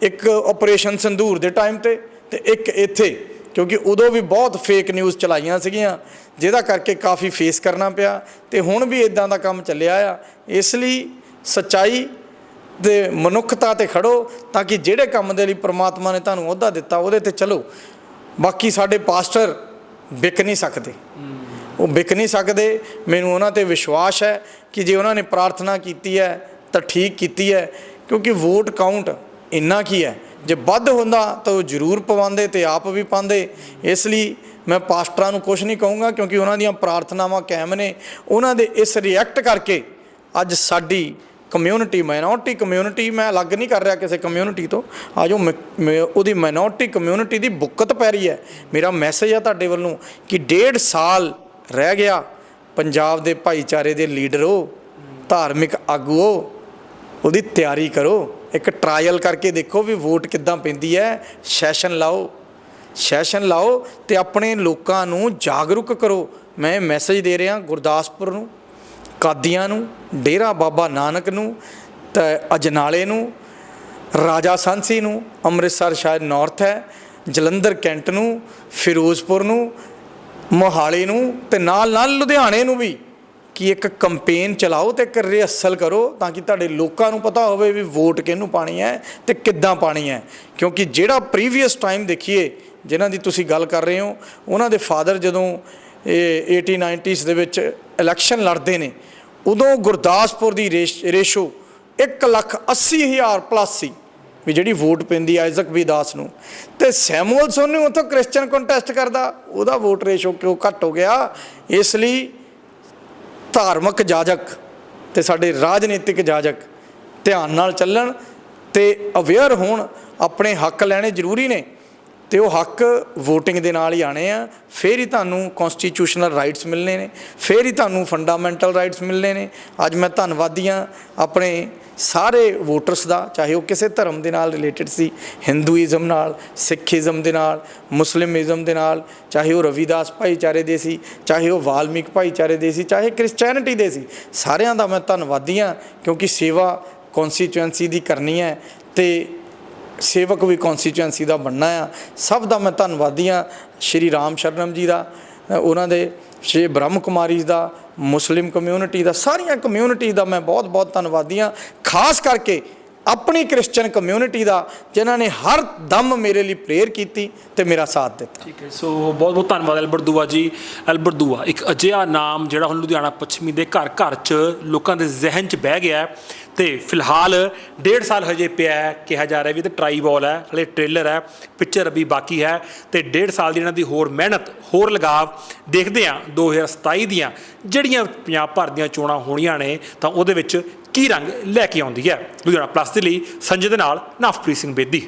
B: ਇੱਕ ਆਪਰੇਸ਼ਨ ਸੰਧੂਰ ਦੇ ਟਾਈਮ ਤੇ ਤੇ ਇੱਕ ਇੱਥੇ, ਕਿਉਂਕਿ ਉਦੋਂ ਵੀ ਬਹੁਤ ਫੇਕ ਨਿਊਜ਼ ਚਲਾਈਆਂ ਸੀਗੀਆਂ, ਜਿਹਦਾ ਕਰਕੇ ਕਾਫੀ ਫੇਸ ਕਰਨਾ ਪਿਆ, ਤੇ ਹੁਣ ਵੀ ਇਦਾਂ ਦਾ ਕੰਮ ਚੱਲਿਆ ਆ। ਇਸ ਲਈ ਸਚਾਈ ਦੇ ਮਨੁੱਖਤਾ ਤੇ ਖੜੋ, ਤਾਂ ਕਿ ਜਿਹੜੇ ਕੰਮ ਦੇ ਲਈ ਪ੍ਰਮਾਤਮਾ ਨੇ ਤੁਹਾਨੂੰ ਅਹੁਦਾ ਦਿੱਤਾ, ਉਹਦੇ ਤੇ ਚਲੋ। ਬਾਕੀ ਸਾਡੇ ਪਾਸਟਰ ਵਿਕ ਨਹੀਂ ਸਕਦੇ। ਉਹ ਵਿਕ ਨਹੀਂ ਸਕਦੇ। ਮੈਨੂੰ ਉਹਨਾਂ ਤੇ ਵਿਸ਼ਵਾਸ ਹੈ ਕਿ ਜੇ ਉਹਨਾਂ ਨੇ ਪ੍ਰਾਰਥਨਾ ਕੀਤੀ ਹੈ, ਤਾਂ ਠੀਕ ਕੀਤੀ ਹੈ। ਕਿਉਂਕਿ ਵੋਟ ਕਾਊਂਟ ਇੰਨਾ ਕੀ ਹੈ। ਜੇ ਵੱਧ ਹੁੰਦਾ, ਤਾਂ ਉਹ ਜ਼ਰੂਰ ਪਵਾਉਂਦੇ ਤੇ ਆਪ ਵੀ ਪਾਉਂਦੇ। ਇਸ ਲਈ ਮੈਂ ਪਾਸਟਰਾਂ ਨੂੰ ਕੁਝ ਨਹੀਂ ਕਹੂੰਗਾ, ਕਿਉਂਕਿ ਉਹਨਾਂ ਦੀਆਂ ਪ੍ਰਾਰਥਨਾਵਾਂ ਕਾਇਮ ਨੇ। ਉਹਨਾਂ ਦੇ ਇਸ ਰਿਐਕਟ ਕਰਕੇ ਅੱਜ ਸਾਡੀ ਕਮਿਊਨਿਟੀ ਮਾਈਨੋਰਟੀ ਕਮਿਊਨਿਟੀ ਮੈਂ ਅਲੱਗ ਨਹੀਂ ਕਰ ਰਿਹਾ ਕਿਸੇ ਕਮਿਊਨਿਟੀ ਤੋਂ। ਆਜੋ ਉਹਦੀ ਮਾਈਨੋਰਟੀ ਕਮਿਊਨਿਟੀ ਦੀ ਬੁੱਕਤ ਪੈ ਰਹੀ ਹੈ। ਮੇਰਾ ਮੈਸੇਜ ਆ ਤੁਹਾਡੇ ਵੱਲੋਂ ਕਿ ਡੇਢ ਸਾਲ ਰਹਿ ਗਿਆ ਪੰਜਾਬ ਦੇ ਭਾਈਚਾਰੇ ਦੇ ਲੀਡਰੋ ਧਾਰਮਿਕ ਆਗੂਓ ਉਹਦੀ ਤਿਆਰੀ ਕਰੋ। ਇੱਕ ਟਰਾਇਲ ਕਰਕੇ ਦੇਖੋ ਵੀ ਵੋਟ ਕਿੱਦਾਂ ਪੈਂਦੀ ਹੈ। ਸੈਸ਼ਨ ਲਾਓ। ਸੈਸ਼ਨ ਲਾਓ ਤੇ ਆਪਣੇ ਲੋਕਾਂ ਨੂੰ ਜਾਗਰੂਕ ਕਰੋ। ਮੈਂ ਮੈਸੇਜ ਦੇ ਰਿਹਾ ਗੁਰਦਾਸਪੁਰ ਨੂੰ। ਕਾਦੀਆਂ ਨੂੰ, ਡੇਰਾ ਬਾਬਾ ਨਾਨਕ ਨੂੰ, ਤੇ ਅਜਨਾਲੇ ਨੂੰ, ਰਾਜਾ ਸਾਂਸੀ ਨੂੰ, ਅੰਮ੍ਰਿਤਸਰ ਸ਼ਾਇਦ ਨਾਰਥ ਹੈ, ਜਲੰਧਰ ਕੈਂਟ ਨੂੰ, ਫਿਰੋਜ਼ਪੁਰ ਨੂੰ, ਮੋਹਾਲੀ ਨੂੰ ਤੇ ਨਾਲ ਨਾਲ ਲੁਧਿਆਣੇ ਨੂੰ ਵੀ ਕਿ ਇੱਕ ਕੰਪੇਨ ਚਲਾਓ ਤੇ ਇੱਕ ਰਿਹਰਸਲ ਕਰੋ ਤਾਂ ਕਿ ਤੁਹਾਡੇ ਲੋਕਾਂ ਨੂੰ ਪਤਾ ਹੋਵੇ ਵੀ ਵੋਟ ਕਿਹਨੂੰ ਪਾਣੀ ਹੈ ਤੇ ਕਿੱਦਾਂ ਪਾਣੀ ਹੈ। ਕਿਉਂਕਿ ਜਿਹੜਾ ਪ੍ਰੀਵੀਅਸ ਟਾਈਮ ਦੇਖੀਏ, ਜਿਨ੍ਹਾਂ ਦੀ ਤੁਸੀਂ ਗੱਲ ਕਰ ਰਹੇ ਹੋ, ਉਹਨਾਂ ਦੇ ਫਾਦਰ ਜਦੋਂ ਇਹ 80 90s ਦੇ ਵਿੱਚ ਇਲੈਕਸ਼ਨ ਲੜਦੇ ਨੇ ਉਦੋਂ ਗੁਰਦਾਸਪੁਰ ਦੀ ਰੇਸ਼ੋ 1 ਲੱਖ 80 ਹਜ਼ਾਰ ਪਲੱਸ ਸੀ ਵੀ ਜਿਹੜੀ ਵੋਟ ਪੈਂਦੀ ਆਇਜ਼ਕ ਵੀ ਦਾਸ ਨੂੰ। ਤੇ ਸੈਮੂਅਲ ਸੋਨੀ ਉਥੋਂ ਕ੍ਰਿਸਚੀਅਨ ਕੰਟੈਸਟ ਕਰਦਾ, ਉਹਦਾ ਵੋਟ ਰੇਸ਼ੋ ਕਿਉਂ ਘੱਟ ਹੋ ਗਿਆ? ਇਸ ਲਈ ਧਾਰਮਿਕ ਜਾਜਕ ਤੇ ਸਾਡੇ ਰਾਜਨੀਤਿਕ ਜਾਜਕ ਧਿਆਨ ਨਾਲ ਚੱਲਣ ਤੇ ਅਵੇਅਰ ਹੋਣ, ਆਪਣੇ ਹੱਕ ਲੈਣੇ ਜ਼ਰੂਰੀ ਨੇ। ਤੇ ਉਹ ਹੱਕ VOTING ਦੇ ਨਾਲ ਹੀ ਆਣੇ ਆ। ਫਿਰ ਹੀ ਤੁਹਾਨੂੰ ਕਨਸਟੀਟਿਊਸ਼ਨਲ ਰਾਈਟਸ ਮਿਲਨੇ ਨੇ। ਫਿਰ ਹੀ ਤੁਹਾਨੂੰ ਫੰਡਾਮੈਂਟਲ ਰਾਈਟਸ ਮਿਲਨੇ ਨੇ। ਅੱਜ ਮੈਂ ਧੰਨਵਾਦੀ ਧੰਨਵਾਦੀਆਂ ਆਪਣੇ ਸਾਰੇ ਵੋਟਰਸ ਦਾ, ਚਾਹੇ ਉਹ ਕਿਸੇ ਧਰਮ ਦੇ ਨਾਲ ਰਿਲੇਟਡ ਸੀ ਹਿੰਦੂਇਜ਼ਮ ਨਾਲ ਸਿੱਖੀਜ਼ਮ ਦੇ ਨਾਲ ਮੁਸਲਿਮਿਜ਼ਮ ਦੇ ਨਾਲ, ਚਾਹੇ ਉਹ ਰਵਿਦਾਸ ਭਾਈਚਾਰੇ ਦੇ ਸੀ, ਚਾਹੇ ਉਹ ਵਾਲਮੀਕ ਭਾਈਚਾਰੇ ਦੇ ਸੀ, ਚਾਹੇ ਕ੍ਰਿਸਚੀਅਨਿਟੀ ਦੇ ਸੀ, ਸਾਰਿਆਂ ਦਾ ਮੈਂ ਧੰਨਵਾਦੀ ਧੰਨਵਾਦੀਆਂ ਕਿਉਂਕਿ ਸੇਵਾ ਕਨਸਟੀਚੁਐਂਸੀ ਦੀ ਕਰਨੀ ਹੈ ਤੇ ਸੇਵਕ ਵੀ ਕਨਸਟੀਚੁਐਂਸੀ ਦਾ ਬਣਨਾ ਆ। ਸਭ ਦਾ ਮੈਂ ਧੰਨਵਾਦੀ ਆ ਸ਼੍ਰੀ ਰਾਮ ਸ਼ਰਨਮ ਜੀ ਦਾ, ਉਹਨਾਂ ਦੇ, ਸ਼੍ਰੀ ਬ੍ਰਹਮ ਕੁਮਾਰੀਜ਼ ਦਾ, ਮੁਸਲਿਮ ਕਮਿਊਨਿਟੀ ਦਾ, ਸਾਰੀਆਂ ਕਮਿਊਨਿਟੀ ਦਾ ਮੈਂ ਬਹੁਤ ਬਹੁਤ ਧੰਨਵਾਦੀ ਆ ਖਾਸ ਕਰਕੇ ਆਪਣੀ ਕ੍ਰਿਸਚੀਅਨ ਕਮਿਊਨਿਟੀ ਦਾ, ਜਿਨ੍ਹਾਂ ਨੇ ਹਰ ਦਮ ਮੇਰੇ ਲਈ ਪ੍ਰੇਅਰ ਕੀਤੀ ਤੇ ਮੇਰਾ ਸਾਥ ਦਿੱਤਾ।
A: ਠੀਕ ਹੈ, ਸੋ ਬਹੁਤ ਬਹੁਤ ਧੰਨਵਾਦ ਐਲਬਰਟ ਦੂਆ ਜੀ। ਐਲਬਰਟ ਦੂਆ, ਇੱਕ ਅਜਿਹਾ ਨਾਮ ਜਿਹੜਾ ਹੁਣ ਲੁਧਿਆਣਾ ਪੱਛਮੀ ਦੇ ਘਰ ਘਰ 'ਚ ਲੋਕਾਂ ਦੇ ਜ਼ਿਹਨ 'ਚ ਬਹਿ ਗਿਆ ਤੇ ਫਿਲਹਾਲ ਡੇਢ ਸਾਲ ਹਜੇ ਪਿਆ ਹੈ, ਕਿਹਾ ਜਾ ਰਿਹਾ ਵੀ ਤੇ ਟਰਾਈ ਬਾਲ ਹੈ, ਹਲੇ ਟ੍ਰੇਲਰ ਹੈ ਪਿਕਚਰ ਅਭੀ ਬਾਕੀ ਹੈ ਤੇ ਡੇਢ ਸਾਲ ਦੀ ਇਹਨਾਂ ਦੀ ਹੋਰ ਮਿਹਨਤ, ਹੋਰ ਲਗਾਵ ਦੇਖਦੇ ਹਾਂ 2027 ਦੀਆਂ ਜਿਹੜੀਆਂ ਪੰਜਾਬ ਭਰ ਦੀਆਂ ਚੋਣਾਂ ਹੋਣੀਆਂ ਨੇ, ਤਾਂ ਉਹਦੇ ਵਿੱਚ ਕੀ ਰੰਗ ਲੈ ਕੇ ਆਉਂਦੀ ਹੈ। ਲੁਧਿਆਣਾ ਪਲੱਸ ਦੇ ਲਈ ਸੰਜੇ ਦੇ ਨਾਲ ਨਵਪ੍ਰੀਤ ਸਿੰਘ ਬੇਦੀ।